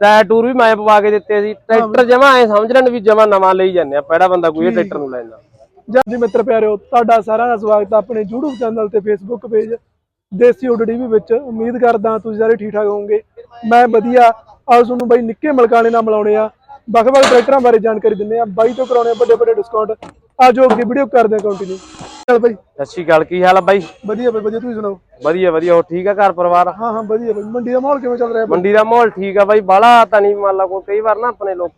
Tyre tour ਵੀ ਮੈਂ ਪਵਾ ਕੇ ਦਿੱਤੇ ਸੀ। ਟਰੈਕਟਰ ਜਮਾ ਐ ਸਮਝ ਲੈਣ ਵੀ ਜਮਾ ਨਵਾਂ ਲਈ ਜਾਂਦੇ ਆ ਪਹਿਲਾ ਬੰਦਾ ਕੋਈ ਟਰੈਕਟਰ ਨੂੰ ਲੈਂਦਾ ਜੈ ਮਿੱਤਰ ਪਿਆਰਿਓ ਤੁਹਾਡਾ ਸਾਰਿਆਂ ਦਾ ਸਵਾਗਤ ਹੈ ਆਪਣੇ YouTube ਚੈਨਲ ਤੇ Facebook ਪੇਜ ਦੇਸੀ ਉਡੜੀ ਵਿੱਚ। ਉਮੀਦ ਕਰਦਾ ਤੁਸੀਂ ਸਾਰੇ ਠੀਕ ਠਾਕ ਹੋਵੋਗੇ। ਮੈਂ ਵਧੀਆ ਆਓ ਤੁਹਾਨੂੰ ਬਾਈ ਨਿੱਕੇ ਮਲਕਾਣੇ ਨਾਲ ਮਿਲਾਉਣੇ ਆ। ਵੱਖ-ਵੱਖ ਟਰੈਕਟਰਾਂ ਬਾਰੇ ਜਾਣਕਾਰੀ ਦਿੰਨੇ ਆ। ਬਾਈ ਤੋਂ ਕਰਾਉਣੇ ਵੱਡੇ ਵੱਡੇ ਡਿਸਕਾਊਂਟ ਆਜੋ ਅੱਗੇ ਵੀਡੀਓ ਕਰਦੇ ਆ ਕੰਟੀਨਿਊ ਚਲ ਬਾਈ। ਸਤਿ ਸ਼੍ਰੀ ਅਕਾਲ ਕੀ ਹਾਲ ਆ ਬਾਈ? ਵਧੀਆ ਬਾਈ ਵਧੀਆ ਤੁਸੀਂ ਸੁਣਾਓ? ਵਧੀਆ ਵਧੀਆ ਹੋਰ ਠੀਕ ਆ ਘਰ ਪਰਿਵਾਰ? ਹਾਂ ਹਾਂ ਵਧੀਆ ਬਾਈ। ਮੰਡੀ ਦਾ ਮਾਹੌਲ ਕਿਵੇਂ ਚੱਲ ਰਿਹਾ ਮੰਡੀ ਦਾ ਮਾਹੌਲ ਠੀਕ ਆ ਬਾਈ ਬਾਲਾ ਤਾਂ ਨਹੀਂ ਮੰਨ ਲਾ ਕੋਈ ਕਈ ਵਾਰ ਨਾ ਆਪਣੇ ਲੋਕ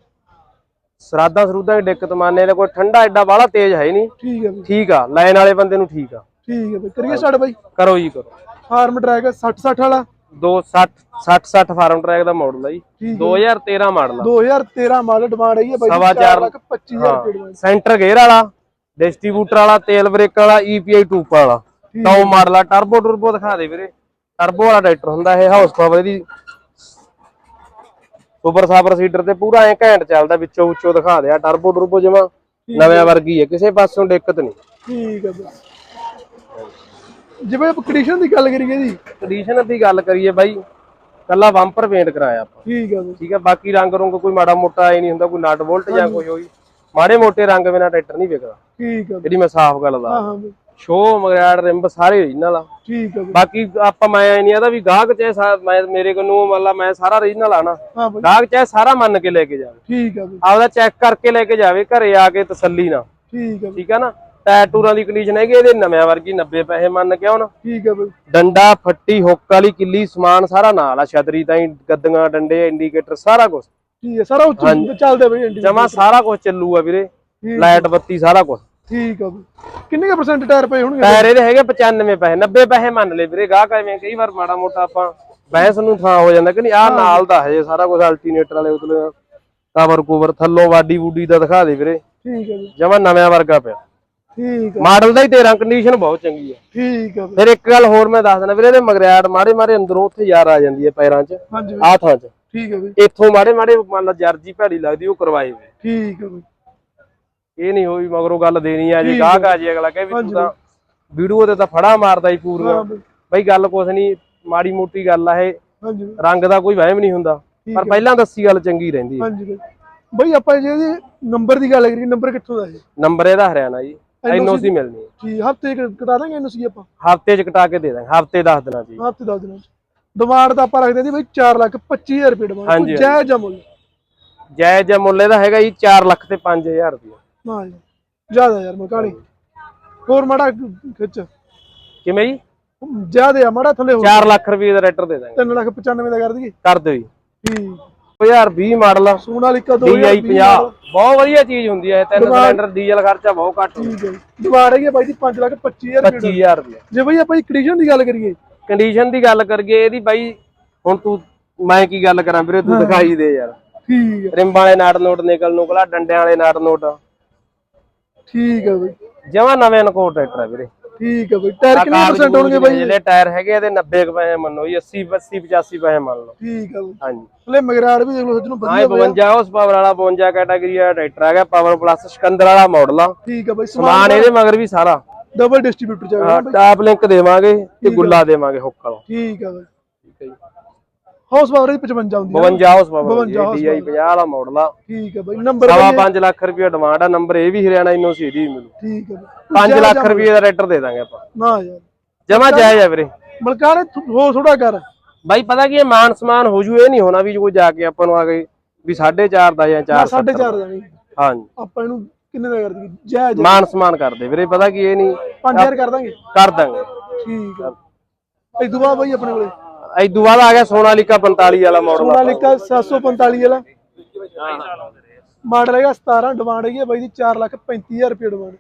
ਸਰਾਦਾਂ ਸਰੂਦਾਂ ਦੀ ਦਿੱਕਤ ਮੰਨਦੇ ਨੇ ਕੋਈ ਠੰਡਾ ਐਡਾ ਬਾਲਾ ਤੇਜ਼ ਹੈ ਨਹੀਂ। ਠੀਕ ਹੈ ਬਾਈ। ਠੀਕ ਆ ਲਾਈਨ ਵਾਲੇ ਬੰਦੇ ਨੂੰ ਠੀਕ ਆ। ਠੀਕ ਹੈ ਬਾਈ ਕਰੀਏ ਸਟਾਰਟ ਬਾਈ? ਕਰੋ ਜੀ ਕਰੋ। ਫਾਰਮ ਟਰੈਕ 60 60 ਵਾਲਾ? 260 60 60 ਫਾਰਮ ਟਰੈਕ ਦਾ ਮਾਡਲ ਆ ਜੀ। ਠੀਕ 2013 ਮਾਡਲ ਆ। 2013 ਮਾਡਲ ਡਿਮਾਂਡ ਆਈ ਹੈ ਬਾਈ। ਸਵਾ ਚਾਰ ਚਾਰ ਲੱਖ 25000 ਰੁਪਏ ਸੈਂਟਰ ਗੇਅਰ ਵਾਲਾ। ਡਿਸਟ੍ਰੀਬਿਊਟਰ ਵਾਲਾ ਤੇਲ ਬ੍ਰੇਕ ਵਾਲਾ ਈਪੀਆਈ ਟੂਪ ਵਾਲਾ। ਟੌਪ ਮਾਡਲ ਆ ਟਰਬੋ ਟਰਬੋ ਦਿਖਾ ਦੇ ਵੀਰੇ। ਟਰਬੋ ਵਾਲਾ ਟਰੈਕਟਰ ਹੁੰਦਾ ਇਹ ਹਾਊਸ ਪਾਵਰ ਇਹਦੀ। ਸੁਪਰ ਸਾਪਰ ਸੀਡਰ ਤੇ ਪੂਰਾ ਐ ਘੈਂਟ ਚੱਲਦਾ ਵਿੱਚੋਂ ਵਿੱਚੋਂ ਦਿਖਾ ਦਿਆ ਟਰਬੋ ਟਰਬੋ ਜਮਾ। ਨਵੇਂ ਵਰਗੀ ਹੈ ਕਿਸੇ ਪਾਸੋਂ ਦਿੱਕਤ ਨਹੀਂ। ਠੀਕ ਹੈ ਜਿਵੇਂ ਕੰਡੀਸ਼ਨ ਦੀ ਗੱਲ ਕਰੀਏ ਜੀ। ਕੰਡੀਸ਼ਨ ਦੀ ਗੱਲ ਕਰੀਏ ਬਾਈ ਕੱਲਾ ਬੰਪਰ ਪੇਂਟ ਕਰਾਇਆ ਆਪਾਂ। ਠੀਕ ਹੈ ਠੀਕ ਹੈ ਬਾਕੀ ਰੰਗ ਰੁੰਗ ਕੋਈ ਮਾੜਾ ਮੋਟਾ ਐ ਨਹੀਂ ਹੁੰਦਾ ਕੋਈ ਨਟ ਵੋਲਟ ਜਾਂ ਕੋਈ ਹੋਈ ਮਾੜੇ ਮੋਟੇ ਰੰਗ ਬਿਨਾ ਟਰੈਕਟਰ ਨਹੀਂ ਵਿਕਦਾ। ਠੀਕ ਹੈ। ਜਿਹੜੀ ਮੈਂ ਸਾਫ਼ ਗੱਲ ਦਾ ਹਾਂ ਬਾਈ। ਸ਼ੋ ਮਗਰਾੜ ਰਿੰਬ ਸਾਰੇ ਓਰੀਜਨਲ ਆ। ਠੀਕ ਹੈ ਬਾਈ। ਬਾਕੀ ਆਪਾਂ ਮੈਂ ਐ ਨਹੀਂ ਆਦਾ ਵੀ ਗਾਹਕ ਚਾਹੇ ਸਾ- ਮੈਂ ਮੇਰੇ ਕੋਲੋਂ ਮੰਨ ਲਾ ਮੈਂ ਸਾਰਾ ਓਰੀਜਨਲ ਹਾਂ ਬਾਈ। ਗਾਹਕ ਚਾਹੇ ਸਾਰਾ ਮੰਨ ਕੇ ਲੈ ਕੇ ਜਾਵੇ। ਠੀਕ ਹੈ ਬਾਈ। ਆਪਦਾ ਚੈੱਕ ਕਰਕੇ ਲੈ ਕੇ ਜਾਵੇ ਘਰੇ ਆ ਕੇ ਤਸੱਲੀ ਨਾਲ। ਠੀਕ ਹੈ ਬਾਈ। ਠੀਕ ਆ ਨਾ? ਟਾਇਰ ਟੂਰਾਂ ਦੀ ਕੰਡੀਸ਼ਨ ਹੈਗੀ ਇਹਦੇ ਨਵਿਆਂ ਵਰਗੀ 90 ਪੈਸੇ ਮੰਨ ਕੇ ਆਉਣ ਠੀਕ ਹੈ ਬਾਈ। ਡੰਡਾ ਫੱਟੀ ਹੁੱਕ ਵਾਲੀ ਕਿੱਲੀ ਸਮਾਨ ਸਾਰਾ ਨਾਲ ਆ। ਛਤਰੀ ਤਾਈਂ ਗੱਦੀਆਂ ਡੰਡੇ ਇੰਡੀਕੇਟਰ ਸਾਰਾ ਕੁਝ ਠੀਕ ਹੈ? ਸਾਰਾ ਉੱਚ ਚੱਲਦੇ ਬਾਈ ਇੰਡੀ ਜਮਾ ਸਾਰਾ ਕੁਝ ਚੱਲੂਗਾ ਵੀਰੇ। ਠੀਕ- ਲਾਈਟ ਬੱਤੀ ਸਾਰਾ ਕੁਝ ਠੀਕ ਹੈ ਬਾਈ। ਕਿੰਨੇ ਕੁ ਪਰਸੈਂਟ ਟਾਇਰ ਪਏ ਹੋਣਗੇ? ਟਾਇਰ ਇਹਦੇ ਹੈਗੇ 95 ਪੈਸੇ 90 ਪੈਸੇ ਮੰਨ ਲੈ ਵੀਰੇ ਗਾਹਕ ਐਵੇਂ ਕਈ ਵਾਰ ਮਾੜਾ ਮੋਟਾ ਆਪਾਂ ਬਹਿਸ ਨੂੰ ਥਾਂ ਹੋ ਜਾਂਦਾ ਕਿ ਨਹੀਂ ਆਹ ਨਾਲ ਦਾ ਹਜੇ ਸਾਰਾ ਕੁਝ ਅਲਟਰਨੇਟਰ ਵਾਲੇ ਉਤਲੇ ਕਵਰ ਕੂਵਰ ਥੱਲੋਂ ਵਾਡੀ ਵੂਡੀ ਦਾ ਦਿਖਾ ਦੇ ਵੀਰੇ। ਠੀਕ ਹੈ ਬਾਈ। ਜਮਾ ਨਵਿਆਂ ਵਰਗਾ ਪਿਆ। ਠੀਕ ਮਾਡਲ ਦਾ ਹੀ 13 ਕੰਡੀਸ਼ਨ ਬਹੁਤ ਚੰਗੀ ਹੈ ਠੀਕ ਹੈ ਬਾਈ। ਫਿਰ ਇੱਕ ਗੱਲ ਹੋਰ ਮੈਂ ਦੱਸ ਦਿੰਦਾ ਵੀਰੇ ਇਹਦੇ ਮਗਰਿਆੜ ਮਾੜੇ ਮਾੜੇ ਅੰਦਰੋਂ ਉੱਥੇ ਯਾਰ ਆ ਜਾਂਦੀ ਹੈ ਪੈਰਾਂ 'ਚ ਹਾਂਜੀ। ਬਾਈ ਆਹ ਥਾਂ 'ਚ। ਠੀਕ ਹੈ ਬਾਈ। ਇੱਥੋਂ ਮਾੜੇ ਮਾੜੇ ਮੰਨ ਲਾ ਜਰਜੀ ਭੈੜੀ ਲੱਗਦੀ ਉਹ ਕਰਵਾਏ ਵੇ ਠੀਕ ਹੈ ਬਾਈ। ਇਹ ਨਹੀਂ ਹੋਈ ਮਗਰੋਂ ਗੱਲ ਦੇਣੀ ਆ ਜੀ ਗਾਹਕ ਆ ਜੀ ਅਗਲਾ ਕਹੇ ਵੀ ਤੂੰ ਤਾਂ ਵੀਡੀਓ ਤੇ ਤਾਂ ਫੜਾ ਮਾਰਦਾ ਹੀ ਪੂਰੀਆਂ ਹਾਂ ਬਾਈ। ਗੱਲ ਕੁਛ ਨਹੀਂ ਮਾੜੀ ਮੋਟੀ ਗੱਲ ਆ ਇਹ। ਰੰਗ ਦਾ ਕੋਈ ਵਹਿਮ ਨਹੀਂ ਹੁੰਦਾ ਪਰ ਪਹਿਲਾਂ ਦੱਸੀ ਗੱਲ ਚੰਗੀ ਰਹਿੰਦੀ ਹੈ ਹਾਂਜੀ ਬਾਈ। ਆਪਾਂ ਜੇ ਇਹਦੇ ਨੰਬਰ ਦੀ ਗੱਲ ਕਰੀਏ ਨੰਬਰ ਕਿੱਥੋਂ ਦਾ ਹੈ? ਨੰਬਰ ਇਹਦਾ ਹਰਿਆਣਾ ਜੀ ਐਨਓਸੀ ਮਿਲਣੀ ਹੈ ਠੀਕ ਹਫ਼ਤੇ ਕਟਾ ਦਾਂਗੇ ਇਹਨੂੰ ਸੀ ਆਪਾਂ? ਹਫ਼ਤੇ ਚ ਕਟਾ ਕੇ ਦੇ ਦਾਂਗੇ ਹਫ਼ਤੇ 10 ਦਿਨਾਂ ਚ ਜੀ। ਹਫ਼ਤੇ ਦਸ ਦਿਨਾਂ ਚ। ਡਿਮਾਂਡ ਤਾਂ ਆਪਾਂ ਰੱਖਦੇ ਸੀ ਬਾਈ 4 ਲੱਖ 25000 ਰੁਪਏ ਡਿਮਾਂਡ ਹਾਂਜੀ, ਜੈ ਜਮੁੱਲ ਜਾਇਜ਼ ਜਿਹਾ ਮੁੱਲ। ਇਹਦਾ ਹੈਗਾ ਜੀ 4 ਲੱਖ ਤੇ 5000 ਰੁਪਏ। ਨਾ ਜੀ ਜ਼ਿਆਦਾ ਯਾਰ ਮਕਾਣੀ ਹੋਰ ਮਾੜਾ ਖਿੱਚ। ਕਿਵੇਂ ਜੀ? ਜ਼ਿਆਦਾ ਆ ਮਾੜਾ ਥੱਲੇ ਹੋਰ 4 ਲੱਖ ਰੁਪਏ ਦਾ ਰੈਟਰ ਦੇ ਦਾਂਗੇ। 3 ਲੱਖ 95 ਦਾ ਕਰ ਦਈਏ। ਕਰ ਦਿਓ ਜੀ। ਠੀਕ। 2020 ਮਾਡਲ ਆ। ਸੋਨਾਲੀਕਾ DI 2020 50 ਬਹੁਤ ਵਧੀਆ ਚੀਜ਼ ਹੁੰਦੀ ਹੈ ਇਹ ਤਿੰਨ ਸਿਲੰਡਰ ਡੀਜ਼ਲ ਖਰਚਾ ਬਹੁਤ ਘੱਟ ਹੁੰਦਾ। ਠੀਕ ਹੈ ਹੈਗੀ ਆ ਬਾਈ ਦੀ 5 ਲੱਖ 25000 ਰੁਪਏ 25000 ਰੁਪਏ। ਜੇ ਬਾਈ ਆਪਾਂ ਕੰਡੀਸ਼ਨ ਦੀ ਗੱਲ ਕਰੀਏ ਕੰਡੀਸ਼ਨ ਦੀ ਗੱਲ ਕਰੀਏ ਇਹਦੀ ਬਾਈ ਹੁਣ ਤੂੰ ਮੈਂ ਕੀ ਗੱਲ ਕਰਾਂ ਵੀਰੇ ਤੂੰ ਦਿਖਾਈ ਦੇ ਯਾਰ। ਠੀਕ ਹੈ ਰਿੰਬਾਂ ਵਾਲੇ ਨਾਟ ਨੋਟ ਨਿਕਲ ਨੁਕਲਾ ਡੰਡਿਆਂ ਵਾਲੇ ਨਾਟ ਨੋਟ। ਠੀਕ ਹੈ ਬਾਈ। ਜਮਾ ਨਵੇਂ ਨਕੋਟ ਟਰੈਕਟਰ ਹੈ ਵੀਰੇ। ਠੀਕ ਹੈ ਬਾਈ। ਟਾਇਰ ਕਿੰਨੇ ਪਰਸੈਂਟ ਹੋਣਗੇ ਬਾਈ? ਜਿਹੜੇ ਟਾਇਰ ਹੈਗੇ ਇਹਦੇ 90 ਕੁ ਪੈਸੇ ਮੰਨੋ ਜੀ 80 80 85 ਪੈਸੇ ਮੰਨ ਲਓ। ਠੀਕ ਹੈ ਬਾਈ। ਹਾਂਜੀ। ਹਲੇ ਮਗਰਾੜ ਵੀ ਦੇਖ ਲਓ ਸੱਜਣੋਂ ਹਾਂ ਵਧੀਆ 52 ਉਸ ਪਾਵਰ ਵਾਲਾ 52 ਕੈਟਾਗਰੀ ਦਾ ਟਰੈਕਟਰ ਹੈਗਾ ਪਾਵਰ ਪਲੱਸ ਸਿਕੰਦਰ ਵਾਲਾ ਮਾਡਲ ਆ। ਠੀਕ ਹੈ ਬਾਈ ਸਮਾਨ ਇਹਦੇ ਮਗਰ ਵੀ ਸਾਰਾ। ਡਬਲ ਡਿਸਟ੍ਰੀਬਿਊਟਰ ਚਾਹੀਦਾ ਹਾਂ, ਟਾਪ ਲਿੰਕ ਦੇਵਾਂਗੇ ਤੇ ਗੁੱਲਾ ਦੇਵਾਂਗੇ ਹੁੱਕ ਵਾਲਾ। ਠੀਕ ਹੈ ਬਾਈ। ਠੀਕ ਹੈ ਜੀ। ਹਾਊਸ ਪਾਵਰ ਦੀ 55 ਹੁੰਦੀ ਹੈ 52 ਉਸ ਪਾਵਰ 52 horsepower। DI 50 ਵਾਲਾ ਮਾਡਲ ਆ। ਠੀਕ ਹੈ ਬਾਈ ਨੰਬਰ ਸਵਾ 5 ਲੱਖ ਰੁਪਏ ਡਿਮਾਂਡ ਆ ਨੰਬਰ ਇਹ ਵੀ ਹਰਿਆਣਾ ਇਨੋ ਸੀਡੀ ਮਿਲੂ। ਠੀਕ ਹੈ ਬਾਈ। 5 ਲੱਖ ਰੁਪਏ ਦਾ ਰੈਟਰ ਦੇ ਦਾਂਗੇ ਆਪਾਂ। ਨਾ ਯਾਰ। ਜਮਾ ਜਾਇਜ਼ ਆ ਵੀਰੇ। ਮਲਕਾਣੇ ਹੋ ਥੋੜਾ ਕਰ। ਬਾਈ ਪਤਾ ਕੀ ਇਹ ਮਾਨ ਸਮਾਨ ਹੋ ਜੂ ਇਹ ਨਹੀਂ ਹੋਣਾ ਵੀ ਕੋਈ ਜਾ ਕੇ ਆਪਾਂ ਨੂੰ ਆ ਗਏ ਵੀ 4.5 ਦਾ ਜਾਂ 4 ਸਾਢੇ ਚਾਰ ਦਾ ਨਹੀਂ। ਹਾਂਜੀ। ਆਪਾਂ ਇਹਨੂੰ ਕਿੰਨੇ ਦਾ ਕਰ ਦਈਏ ਜੈ ਜੈ। ਮਾਨ ਸਮਾਨ ਕਰਦੇ ਵੀਰੇ ਪਤਾ ਕੀ ਇਹ ਨਹੀਂ? 5000 ਕਰ ਦਾਂਗੇ? ਕਰ ਦਾਂਗੇ। ਠੀਕ ਹੈ ਇਹ ਦੁਆ ਬਾਈ ਆਪਣੇ ਕੋਲੇ? ਇਦੋਂ ਬਾਅਦ ਆ ਗਿਆ ਸੋਨਾਲੀਕਾ 45 ਵਾਲਾ ਮਾਡਲ ਸੋਨਾਲੀਕਾ 745 ਵਾਲਾ। ਮਾਡਲ ਹੈਗਾ 17 ਡਿਮਾਂਡ ਹੈਗੀ ਆ ਬਾਈ ਦੀ 4 ਲੱਖ 35000 ਰੁਪਏ ਡਿਮਾਂਡ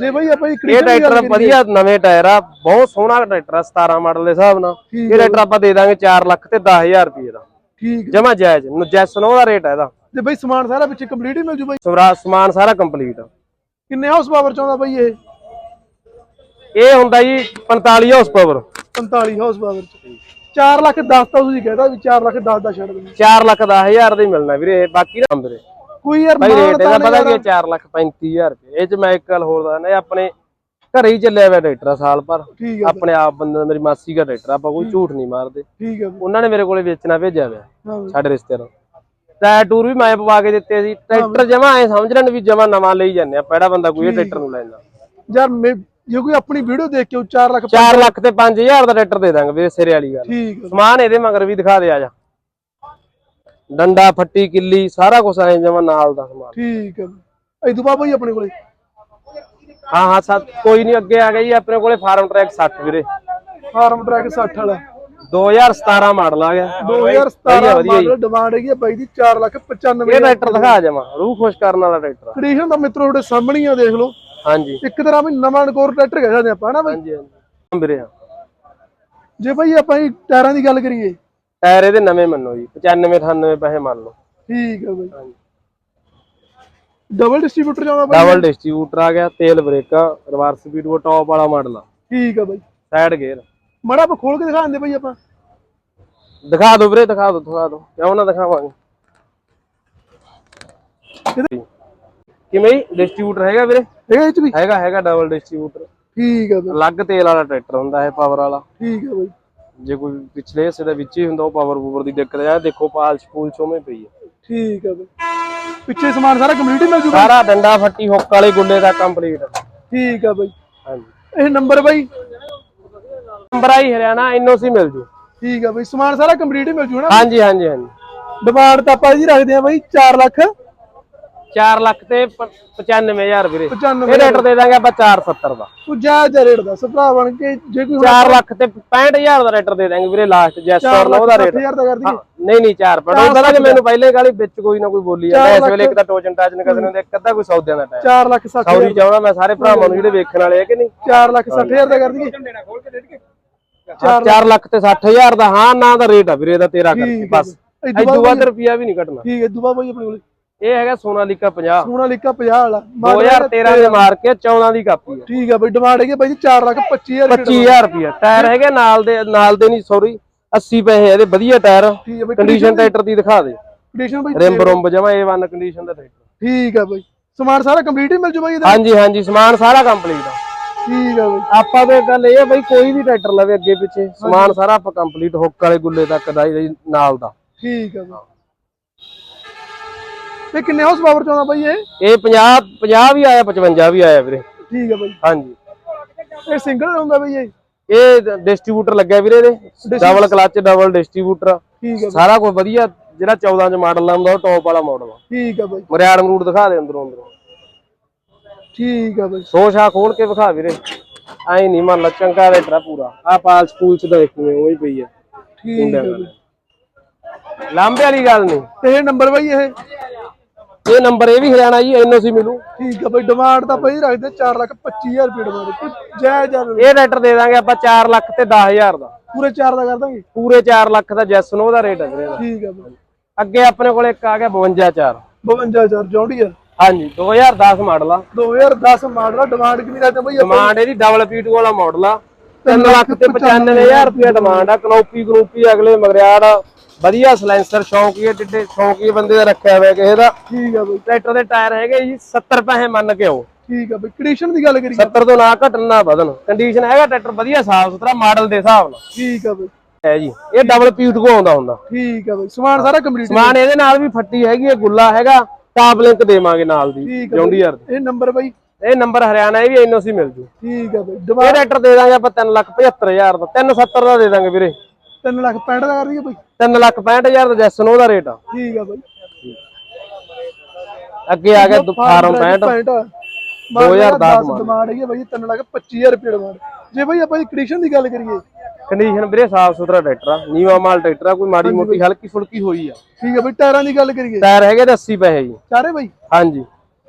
ਜੇ ਬਾਈ ਆਪਾਂ ਇੱਕ ਇਹ ਟਰੈਕਟਰ ਵਧੀਆ ਨਵੇਂ ਟਾਇਰ ਆ ਬਹੁਤ ਸੋਹਣਾ ਟਰੈਕਟਰ ਆ 17 ਮਾਡਲ ਦੇ ਹਿਸਾਬ ਨਾਲ। ਇਹ ਟਰੈਕਟਰ ਆਪਾਂ ਦੇ ਦਾਂਗੇ 4 ਲੱਖ ਤੇ 10000 ਰੁਪਏ ਦਾ। ਠੀਕ ਜਮਾ ਜਾਇਜ਼ ਨਜੈਸਨ ਉਹਦਾ ਰੇਟ ਹੈ ਇਹਦਾ। ਜੇ ਬਾਈ ਸਮਾਨ ਸਾਰਾ ਵਿੱਚ ਕੰਪਲੀਟ ਹੀ ਮਿਲ ਜੂ ਬਾਈ। ਸਵਰਾ ਸਮਾਨ ਸਾਰਾ ਕੰਪਲੀਟ ਕਿੰਨੇ ਹਾਊਸ ਪਾਵਰ ਚਾਹੁੰਦਾ ਬਾਈ ਇਹ? ਇਹ ਹੁੰਦਾ ਜੀ 45 ਹਾਰਸ ਪਾਵਰ 45 ਹਾਊਸ ਪਾਵਰ ਚ। 4 ਲੱਖ 10 ਤਾਂ ਤੁਸੀਂ ਕਹਿਦਾ ਵੀ 4 ਲੱਖ 10 ਦਾ ਛੱਡ ਦਿੰਦੇ 4 ਲੱਖ 10000 ਦਾ ਹੀ ਮਿਲਣਾ ਵੀਰੇ ਬਾਕੀ ਨਾ ਵੀਰੇ। ਕੋਈ ਯਾਰ ਮਾਣ ਰੇਟ ਇਹਦਾ ਤਾਂ ਪਤਾ ਕੀ 4 ਲੱਖ 35000 ਰੁਪਏ। ਇਹ ਚ ਮੈਂ ਇੱਕ ਗੱਲ ਹੋਰ ਦੱਸਣਾ ਇਹ ਆਪਣੇ ਘਰੇ ਹੀ ਚੱਲਿਆ ਹੋਇਆ ਟਰੈਕਟਰ ਸਾਲ ਹੈ ਆਪਣੇ ਆਪ ਬੰਦੇ ਮੇਰੀ ਮਾਸੀ ਦਾ ਟਰੈਕਟਰ ਆਪਾਂ ਕੋਈ ਝੂਠ ਨਹੀਂ ਮਾਰਦੇ। ਠੀਕ ਹੈ। ਉਹਨਾਂ ਨੇ ਮੇਰੇ ਕੋਲੇ ਵੇਚਣਾ ਭੇਜਿਆ ਹੋਇਆ। ਸਾਡੇ ਰਿਸ਼ਤੇਦਾਰ ਟਾਇਰ ਟੂਰ ਵੀ ਮੈਂ ਪਵਾ ਕੇ ਦਿੱਤੇ ਸੀ। ਟਰੈਕਟਰ ਜਮਾ ਐ ਸਮਝ ਲੈਣ ਵੀ ਜਮਾ ਨਵਾਂ ਲਈ ਜਾਂਦੇ ਆ। ਪਹਿੜਾ ਬੰਦਾ ਕੋਈ ਟਰੈਕਟਰ ਨੂੰ ਲੈਂਦਾ ਯਾਰ ਜੇ ਕੋਈ ਆਪਣੀ ਵੀਡੀਓ ਦੇਖ ਕੇ ਉਹ 4 ਲੱਖ 4 ਲੱਖ ਤੇ 5000 ਦਾ ਟਰੈਕਟਰ ਦੇ ਦਾਂਗੇ ਵੀਰੇ ਸਿਰੇ ਵਾਲੀ ਗੱਲ। ਸਮਾਨ ਇਹਦੇ ਮਗਰ ਵੀ ਦਿਖਾ ਦੇ ਆ ਜਾ। ਡੰਡਾ ਫੱਟੀ ਕਿੱਲੀ ਸਾਰਾ ਕੁਝ ਐ ਜਮਾ ਨਾਲ ਦਾ ਸਮਾਨ। ਠੀਕ ਆ। ਇਹ ਦੁਬਾ ਬਾਈ ਆਪਣੇ ਕੋਲੇ? ਹਾਂ ਹਾਂ ਸਾ ਕੋਈ ਨਹੀਂ ਅੱਗੇ ਆ ਗਿਆ ਜੀ ਆਪਣੇ ਕੋਲੇ ਫਾਰਮ ਟਰੈਕ 60 ਵੀਰੇ। ਫਾਰਮ ਟਰੈਕ 60 ਵਾਲਾ। 2017 ਮਾਡਲ ਆ ਗਿਆ। 2017 ਮਾਡਲ ਡਿਮਾਂਡ ਹੈਗੀ ਬਾਈ ਦੀ 4 ਲੱਖ 95 ਇਹ ਟਰੈਕਟਰ ਦਿਖਾ ਜਮਾ ਰੂਹ ਖੁਸ਼ ਕਰਨ ਵਾਲਾ ਟਰੈਕਟਰ ਆ। ਕੰਡੀਸ਼ਨ ਤਾਂ ਮਿੱਤਰੋ ਤੁਹਾਡੇ ਸਾਹਮਣੇ ਆ ਦੇਖ ਲਓ। ਹਾਂਜੀ। ਇੱਕ ਤਰ੍ਹਾਂ ਵੀ ਨਵਾਂ ਨਕੋਰ ਟਰੈਕਟਰ ਕਹਿ ਸਕਦੇ ਆਪਾਂ ਹਨਾ ਬਾਈ? ਹਾਂਜੀ ਹਾਂਜੀ। ਵੀਰੇ ਹਾਂ। ਜੇ ਬਾਈ ਆਪਾਂ ਇਹ ਟਾਇਰਾਂ ਦੀ ਗੱਲ ਕਰੀਏ। ਟਾਇਰ ਇਹਦੇ ਨਵੇਂ ਮੰਨੋ ਜੀ 95 98 ਪੈਸੇ ਮੰਨ ਲਓ। ਠੀਕ ਆ ਬਾਈ। ਡਬਲ ਡਿਸਟ੍ਰੀਬਿਊਟਰ ਜਾਉਂਦਾ ਬਾਈ? ਡਬਲ ਡਿਸਟ੍ਰੀਬਿਊਟਰ ਆ ਗਿਆ ਤੇਲ ਬ੍ਰੇਕਾਂ ਰਿਵਰਸ ਸਪੀਡ ਉਹ ਟੌਪ ਵਾਲਾ ਮਾਡਲ ਆ। ਠੀਕ ਆ ਬਾਈ। ਸਾਈਡ ਗੇਅਰ ਮੜਾ ਆਪਾਂ ਖੋਲ ਕੇ ਦਿਖਾ ਦਿੰਦੇ ਬਾਈ ਆਪਾਂ। ਦਿਖਾ ਦਿਓ ਵੀਰੇ ਦਿਖਾ ਦਿਓ ਦਿਖਾ ਦਿਓ। ਕਿਉਂ ਨਾ ਦਿਖਾਵਾਂਗੇ। ਕਿਵੇਂ ਡਿਸਟ੍ਰੀਬਿਊਟਰ ਹੈਗਾ ਵੀਰੇ? ਹੈਗਾ ਇਹ ਚ ਵੀ। ਹੈਗਾ ਹੈਗਾ ਡਬਲ ਡਿਸਟ੍ਰੀਬਿਊਟਰ ਠੀਕ ਆ ਬਾਈ। ਅਲੱਗ ਤੇਲ ਵਾਲਾ ਟਰੈਕਟਰ ਹੁੰਦਾ ਹੈ ਪਾਵਰ ਵਾਲਾ। ਠੀਕ ਆ ਬਾਈ। ਜੇ ਕੋਈ ਪਿਛਲੇ ਹਿੱਸੇ ਦੇ ਵਿੱਚ ਹੀ ਹੁੰਦਾ ਉਹ ਪਾਵਰ ਪੂਵਰ ਦੀ ਦਿੱਕਤ ਆ। ਦੇਖੋ ਪਾਲਸ਼ ਪੂਲਸ਼ ਉਵੇਂ ਪਈ ਹੈ ਠੀਕ ਆ ਬਾਈ। ਪਿੱਛੇ ਸਮਾਨ ਸਾਰਾ ਕੰਪਲੀਟ ਮਿਲ ਜੂਗਾ। ਸਾਰਾ ਡੰਡਾ ਫੱਟੀ ਹੁੱਕ ਵਾਲੇ ਗੁੱਲੇ ਦਾ ਕੰਪਲੀਟ ਠੀਕ ਆ ਬਾਈ। ਹਾਂਜੀ। ਇਹ ਨੰਬਰ ਬਾਈ। ਨੰਬਰ ਆਈ ਹਰਿਆਣਾ ਐਨਓਸੀ ਮਿਲ ਜੂ। ਠੀਕ ਆ ਬਾਈ ਸਮਾਨ ਸਾਰਾ ਕੰਪਲੀਟ ਮਿਲ ਜੂ ਨਾ ਹਾਂਜੀ ਹਾਂਜੀ ਹਾਂਜੀ। ਡਿਮਾਂਡ ਤਾਂ ਆਪਾਂ ਜੀ ਰੱਖਦੇ ਆ ਬਾਈ 4 ਲੱਖ। 4 ਲੱਖ ਤੇ 95000 ਵੀਰੇ। 95 ਇਹ ਰੇਟ ਦੇ ਦਾਂਗੇ ਆਪਾਂ 470 ਦਾ। ਤੂੰ ਜਾ ਜਾ ਰੇਟ ਦਾ ਭਰਾ ਬਣ ਕੇ ਜੇ ਕੋਈ 4 ਲੱਖ ਤੇ 65000 ਦਾ ਰੇਟਰ ਦੇ ਦਾਂਗੇ ਵੀਰੇ ਲਾਸਟ ਜੈਸਟਰ ਲੋ ਦਾ ਰੇਟ 6000 ਦਾ ਕਰ ਦਈਏ। ਨਹੀਂ ਨਹੀਂ 4 ਪਰ ਉਹਦਾ ਕਿ ਮੈਨੂੰ ਪਹਿਲੇ ਗਾਲੀ ਵਿੱਚ ਕੋਈ ਨਾ ਕੋਈ ਬੋਲੀ ਜਾਂਦਾ ਇਸ ਵੇਲੇ ਇੱਕ ਤਾਂ ਟੋਚਨ ਟਾਚਨ ਕਦੇ ਨੂੰ ਇੱਕ ਅੱਧਾ ਕੋਈ ਸੌਦਿਆਂ ਦਾ ਟਾਈਮ 4 ਲੱਖ 60 ਸੌਦੀ ਚਾਹਣਾ ਮੈਂ ਸਾਰੇ ਭਰਾਵਾਂ ਨੂੰ ਜਿਹੜੇ ਵੇਖਣ ਵਾਲੇ ਆ ਕਿ ਨਹੀਂ। 4 ਲੱਖ 60000 ਦਾ ਕਰ ਦਈਏ। 4 ਲੱਖ। ਤੇ 60000 ਦਾ ਹਾਂ ਨਾ ਦਾ ਰੇਟ ਆ ਵੀਰੇ ਇਹਦਾ ਤੇਰਾ ਕਰਕੇ ਠੀਕ ਆ ਬਸ। ਬਾਈ। ਇਹ ਦੂਆ ਤੇ ਰੁਪਿਆ ਵੀ ਨਹੀਂ ਘਟਣਾ ਠੀਕ ਹੈ ਦੁਬਾ ਬਾਈ ਆਪਣੇ ਕੋਲੇ। ਇਹ ਹੈਗਾ ਸੋਨਾਲੀਕਾ 50 ਸੋਨਾਲੀਕਾ 50 ਵਾਲਾ। 2013 ਦੇ ਮਾਰ ਕੇ 14 ਦੀ ਕਾਪੀ ਆ। ਠੀਕ ਆ ਬਾਈ ਡਿਮਾਂਡ ਹੈਗੀ ਆ ਬਾਈ ਜੀ 4 ਲੱਖ 25000 ਰੁਪਏ 25000 ਰੁਪਿਆ ਟਾਇਰ ਹੈਗੇ ਨਾਲ ਦੇ ਨਾਲ ਦੇ ਨਹੀਂ ਸੌਰੀ 80 ਪੈਸੇ ਇਹਦੇ ਵਧੀਆ ਟਾਇਰ। ਕੰਡੀਸ਼ਨ ਟਰੈਕਟਰ ਦੀ ਦਿਖਾ ਦੇ। ਕੰਡੀਸ਼ਨ ਬਾਈ ਰਿੰਬ ਰੁੰਬ ਜਮਾ A1 ਕੰਡੀਸ਼ਨ ਦਾ ਟਰੈਕਟਰ ਠੀਕ ਆ ਬਾਈ। ਸਮਾਨ ਸਾਰਾ ਕੰਪਲੀਟ ਹੀ ਮਿਲ ਜੂ ਬਾਈ ਇਹਦਾ? ਹਾਂਜੀ ਹਾਂਜੀ ਸਮਾਨ ਸਾਰਾ ਕੰਪਲੀਟ ਆ। ਠੀਕ ਆ ਬਾਈ। ਆਪਾਂ ਤੇ ਗੱਲ ਇਹ ਆ ਬਈ ਕੋਈ ਵੀ ਟਰੈਕਟਰ ਲਵੇ ਅੱਗੇ ਪਿੱਛੇ ਸਮਾਨ ਸਾਰਾ ਆਪਾਂ ਕੰਪਲੀਟ ਹੁੱਕ ਵਾਲੇ ਗੁੱਲੇ ਤੱਕ ਦਾ ਹੀ ਨਾਲ ਦਾ। ਠੀਕ ਆ ਬਾਈ। ਇਹ ਕਿੰਨੇ ਹਾਊਸ ਪਾਵਰ ਚਾਹੁੰਦਾ ਬਾਈ ਇਹ? ਇਹ 50 50 ਵੀ ਆਇਆ 55 ਵੀ ਆਇਆ ਵੀਰੇ। ਠੀਕ ਆ ਬਾਈ। ਹਾਂਜੀ। ਇਹ ਸਿੰਗਲ ਹੁੰਦਾ ਬਾਈ ਇਹ? ਇਹ ਡਿਸਟ੍ਰੀਬਿਊਟਰ ਲੱਗਿਆ ਵੀਰੇ ਇਹਦੇ। ਡਬਲ ਕਲਚ ਡਬਲ ਡਿਸਟ੍ਰੀਬਿਊਟਰ ਠੀਕ ਆ ਸਾਰਾ ਕੁਝ ਵਧੀਆ ਜਿਹੜਾ 14 ਚ ਮਾਡਲ ਆਉਂਦਾ ਉਹ ਟੌਪ ਵਾਲਾ ਮਾਡਲ ਆ। ਠੀਕ ਆ ਬਾਈ। ਮਰਿਆੜ ਮਰੂੜ ਦਿਖਾ ਦੇ ਅੰਦਰੋਂ ਅੰਦਰੋਂ। ਠੀਕ ਆ ਬਾਈ। ਸੋਸ਼ਾ ਖੋਲ ਕੇ ਵਿਖਾ ਵੀਰੇ। ਐ ਨਹੀਂ ਮੰਨ ਲਾ ਚੰਗਾ ਰੇਟਰਾ ਪੂਰਾ। ਆ ਪਾਲ ਸਕੂਲ ਚ ਦੇਖ ਕਿਵੇਂ ਉਹ ਹੀ ਪਈ ਆ। ਠੀਕ ਆ ਬਾਈ। ਲਾਂਬੇ ਵਾਲੀ ਗੱਲ ਨਹੀਂ ਤੇ ਇਹ ਨੰਬਰ ਬਾਈ ਇਹ? ਇਹ ਨੰਬਰ ਇਹ ਵੀ ਹਰਿਆਣਾ ਜੀ ਐਨਓਸੀ ਮਿਲੂ। ਠੀਕ ਆ ਬਾਈ ਡਿਮਾਂਡ ਤਾਂ ਬਾਈ ਰੱਖਦੇ 4 ਲੱਖ 25000 ਰੁਪਏ ਡਿਮਾਂਡ ਜੈ ਜੈ ਇਹ ਰੇਟਰ ਦੇ ਦਾਂਗੇ ਆਪਾਂ 4 ਲੱਖ ਤੇ 10000 ਦਾ। ਪੂਰੇ 4 ਦਾ ਕਰ ਦਾਂਗੇ? ਪੂਰੇ 4 ਲੱਖ ਦਾ ਜੈਸ ਨੋ ਦਾ ਰੇਟ ਹੈ ਵੀਰੇ ਠੀਕ ਆ ਬਾਈ। ਅੱਗੇ ਆਪਣੇ ਕੋਲ ਇੱਕ ਆ ਗਿਆ 524 52000 ਜੌਂਡੀਅਰ ਹਾਂਜੀ 2010 ਮਾਡਲ ਆ। 2010 ਮਾਡਲ ਡਿਮਾਂਡ ਕਿੰਨੀ ਰੱਖਦੇ ਬਾਈ? ਡਿਮਾਂਡ ਇਹਦੀ ਡਬਲ ਪੀਟੂ ਵਾਲਾ ਮਾਡਲ ਆ। 3 ਲੱਖ ਤੇ 95000 ਰੁਪਏ ਡਿਮਾਂਡ ਆ। ਕਨੋਪੀ ਗਰੂਪੀ ਅਗਲੇ ਮਗਰਿਆੜ ਵਧੀਆ ਸਲੈਂਸਰ ਸ਼ੌਂਕੀਏ ਟਿੱਡੇ ਸ਼ੌਂਕੀਏ ਬੰਦੇ ਦਾ ਰੱਖਿਆ ਹੋਇਆ ਕਿਸੇ ਦਾ। ਠੀਕ ਆ ਬਾਈ। ਟਰੈਕਟਰ ਦੇ ਟਾਇਰ ਹੈਗੇ ਜੀ 70 ਪੈਸੇ ਮੰਨ ਕੇ ਆਓ। ਠੀਕ ਆ ਬਾਈ। ਕੰਡੀਸ਼ਨ ਦੀ ਗੱਲ ਕਰੀਏ 70 ਤੋਂ ਨਾ ਘਟਣ ਨਾ ਵਧਣ। ਕੰਡੀਸ਼ਨ ਹੈਗਾ ਟਰੈਕਟਰ ਵਧੀਆ ਸਾਫ਼ ਸੁਥਰਾ ਮਾਡਲ ਦੇ ਹਿਸਾਬ ਨਾਲ। ਠੀਕ ਆ ਬਾਈ। ਹੈ ਜੀ। ਇਹ ਡਬਲ ਪੀਟੂ ਆਉਂਦਾ ਹੁੰਦਾ। ਠੀਕ ਆ ਬਾਈ। ਸਮਾਨ ਸਾਰਾ ਕੰਪਲੀਟ ਸਮਾਨ ਇਹਦੇ ਨਾਲ ਵੀ ਫੱਟੀ ਹੈਗੀ ਹੈ ਗੁੱਲਾ ਹੈਗਾ। ਟਾਪ ਲਿੰਕ ਦੇਵਾਂਗੇ ਨਾਲ ਦੀ ਠੀਕ ਆ ਜੌਂਡੀਅਰ ਦੀ। ਇਹ ਨੰਬਰ ਬਾਈ। ਇਹ ਨੰਬਰ ਹਰਿਆਣਾ ਇਹ ਵੀ ਐਨਓਸੀ ਮਿਲ ਜੂ। ਠੀਕ ਆ ਬਾਈ। ਇਹ ਡਿਮਾਂਡ ਟਰੈਕਟਰ ਦੇ ਦਾਂਗੇ ਆਪਾਂ 3 ਲੱਖ 75000 ਦਾ। 370 ਦਾ ਦੇ ਦਾਂਗੇ ਵੀਰੇ। 3 ਲੱਖ 65 ਦਾ ਕਰ ਦਈਏ ਬਾਈ। 3 ਲੱਖ 65000 ਦਾ ਜੈਸਨ ਉਹਦਾ ਰੇਟ ਆ। ਠੀਕ ਆ ਬਾਈ। ਅੱਗੇ ਆ ਗਿਆ ਫਾਰਮ 65 2010 ਡਿਮਾਂਡ ਹੈਗੀ ਆ ਬਾਈ 3 ਲੱਖ 25000 ਰੁਪਏ ਡਿਮਾਂਡ ਜੇ ਬਾਈ ਆਪਾਂ ਕੰਡੀਸ਼ਨ ਦੀ ਗੱਲ ਕਰੀਏ ਕੰਡੀਸ਼ਨ ਵੀਰੇ ਸਾਫ਼ ਸੁਥਰਾ ਟਰੈਕਟਰ ਆ ਨੀਵਾ ਮਾਲ ਟਰੈਕਟਰ ਆ ਕੋਈ ਮਾੜੀ ਮੋਟੀ ਹਲਕੀ ਫੁਲਕੀ ਹੋਈ ਆ। ਠੀਕ ਆ ਬਾਈ ਟਾਇਰਾਂ ਦੀ ਗੱਲ ਕਰੀਏ। ਟਾਇਰ ਹੈਗੇ ਤੇ 80 ਪੈਸੇ ਜੀ। ਚਾਰੇ ਬਾਈ? ਹਾਂਜੀ।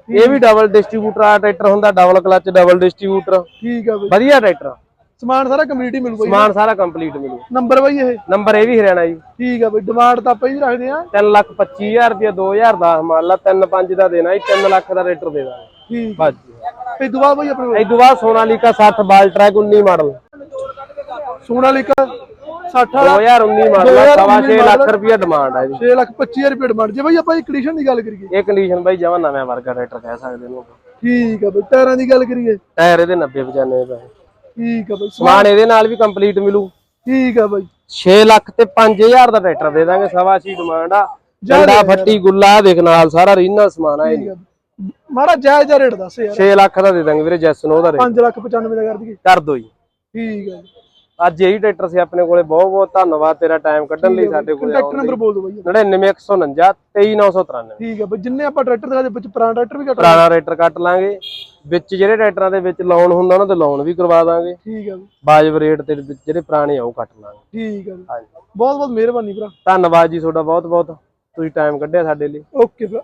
ਇਹ ਵੀ ਡਬਲ ਡਿਸਟ੍ਰੀਬਿਊਟਰ ਆ ਟਰੈਕਟਰ ਹੁੰਦਾ ਡਬਲ ਕਲਚ ਡਬਲ ਡਿਸਟ੍ਰੀਬਿਊਟਰ ਠੀਕ ਆ ਬਾਈ। ਵਧੀਆ ਟਰੈਕਟਰ। ਸਮਾਨ ਸਾਰਾ ਕੰਪਲੀਟ ਹੀ ਮਿਲੂ ਬਾਈ ਸਮਾਨ ਸਾਰਾ ਕੰਪਲੀਟ ਮਿਲੂ। ਨੰਬਰ ਬਾਈ ਇਹ? ਨੰਬਰ ਇਹ ਵੀ ਹਰਿਆਣਾ ਜੀ। ਠੀਕ ਆ ਬਾਈ ਡਿਮਾਂਡ ਤਾਂ ਆਪਾਂ ਹੀ ਰੱਖਦੇ ਆ। 3 ਲੱਖ 25000 ਰੁਪਏ 2010 ਮੰਨ ਲਾ 3 5 ਦਾ ਦੇਣਾ ਜੀ 3 ਲੱਖ ਦਾ ਰੇਟਰ ਦੇ ਦਾਂਗੇ। ਠੀਕ ਬਸ ਜੀ। ਇਹ ਦੁਆ ਬਾਈ ਆਪਣੇ? ਤੋਂ ਬਾਅਦ ਸੋਨਾਲੀਕਾ 60 ਬਾਲ ਟਰੈਕ 19 ਮਾਡਲ। ਸੋਨਾਲੀਕਾ 60 ਵਾਲਾ। 2019 ਮਾਡਲ ਆ, ਸਵਾ 6 ਲੱਖ ਰੁਪਏ ਡਿਮਾਂਡ ਆ ਜੀ। 6 ਲੱਖ 25000 ਰੁਪਏ ਡਿਮਾਂਡ ਜੇ ਬਾਈ ਆਪਾਂ ਇਹ ਕੰਡੀਸ਼ਨ ਦੀ ਗੱਲ ਕਰੀਏ। ਇਹ ਕੰਡੀਸ਼ਨ ਬਾਈ ਜਮਾ ਨਵੇਂ ਵਰਗਾ ਟਰੈਕਟਰ ਕਹਿ ਸਕਦੇ ਇਹਨੂੰ ਠੀਕ ਆ ਬਾਈ ਟਾਇਰਾਂ ਦੀ ਗੱਲ ਕਰੀਏ। ਟਾਇਰ ਇਹਦੇ 90 95 ਪੈਸੇ ਠੀਕ ਆ ਬਾਈ ਸਮਾਨ ਇਹਦੇ ਨਾਲ ਵੀ ਕੰਪਲੀਟ ਮਿਲੂ। ਠੀਕ ਆ ਬਾਈ। 6 ਲੱਖ ਤੇ 5000 ਦਾ ਟਰੈਕਟਰ ਦੇ ਦਾਂਗੇ ਸਵਾ ਛੀ ਡਿਮਾਂਡ ਆ। ਜਾ ਡੰਡਾ ਫੱਟੀ ਗੁੱਲਾ ਦੇਖ ਨਾਲ ਸਾਰਾ ਰੀਨਾ ਸਮਾਨ ਆ ਇਹ ਆ ਮਾੜਾ ਜਾਇਜ਼ ਜਿਹਾ ਰੇਟ ਦੱਸ ਯਾਰ। 6 ਲੱਖ ਦਾ ਦੇ ਦਾਂਗੇ ਵੀਰੇ ਜੈਸ ਨੂੰ ਉਹਦਾ ਰੇਟ 5 ਲੱਖ 95 ਦਾ ਕਰ ਦਈਏ। ਕਰ ਦੋ ਜੀ। ਠੀਕ ਹੈ ਜੀ। ਅੱਜ ਇਹੀ ਟਰੈਕਟਰ ਸੀ ਆਪਣੇ ਕੋਲੇ ਬਹੁਤ ਬਹੁਤ ਧੰਨਵਾਦ ਤੇਰਾ ਟਾਈਮ ਕੱਢਣ ਲਈ ਸਾਡੇ ਕੋਲੇ ਕੰਟੈਕਟ ਨੰਬਰ ਬੋਲ ਦਿਓ ਬਾਈ 99149 23993 ਠੀਕ ਹੈ ਬਈ ਜਿੰਨੇ ਆਪਾਂ ਟਰੈਕਟਰ ਦਿਖਾ ਦੇ ਵਿੱਚ ਪੁਰਾਣਾ ਟਰੈਕਟਰ ਵੀ ਘੱਟ ਪੁਰਾਣਾ ਟਰੈਕਟਰ ਕੱਟ ਲਾਂਗੇ। ਵਿੱਚ ਜਿਹੜੇ ਟਰੈਕਟਰਾਂ ਦੇ ਵਿੱਚ ਲੋਨ ਹੁੰਦਾ ਉਹਨਾਂ ਤੇ ਲੋਨ ਵੀ ਕਰਵਾ ਦਾਂਗੇ। ਠੀਕ ਹੈ ਬਾਜਬ ਰੇਟ ਤੇ ਜਿਹੜੇ ਪੁਰਾਣੇ ਆ ਉਹ ਕੱਟ ਲਾਂਗੇ। ਠੀਕ ਹੈ ਹਾਂਜੀ। ਬਹੁਤ ਬਹੁਤ ਮਿਹਰਬਾਨੀ ਭਰਾ। ਧੰਨਵਾਦ ਜੀ ਤੁਹਾਡਾ ਬਹੁਤ ਬਹੁਤ। ਤੁਸੀਂ ਟਾਈਮ ਕੱਢਿਆ ਸਾਡੇ ਲਈ। ਓਕੇ ਭਰਾ।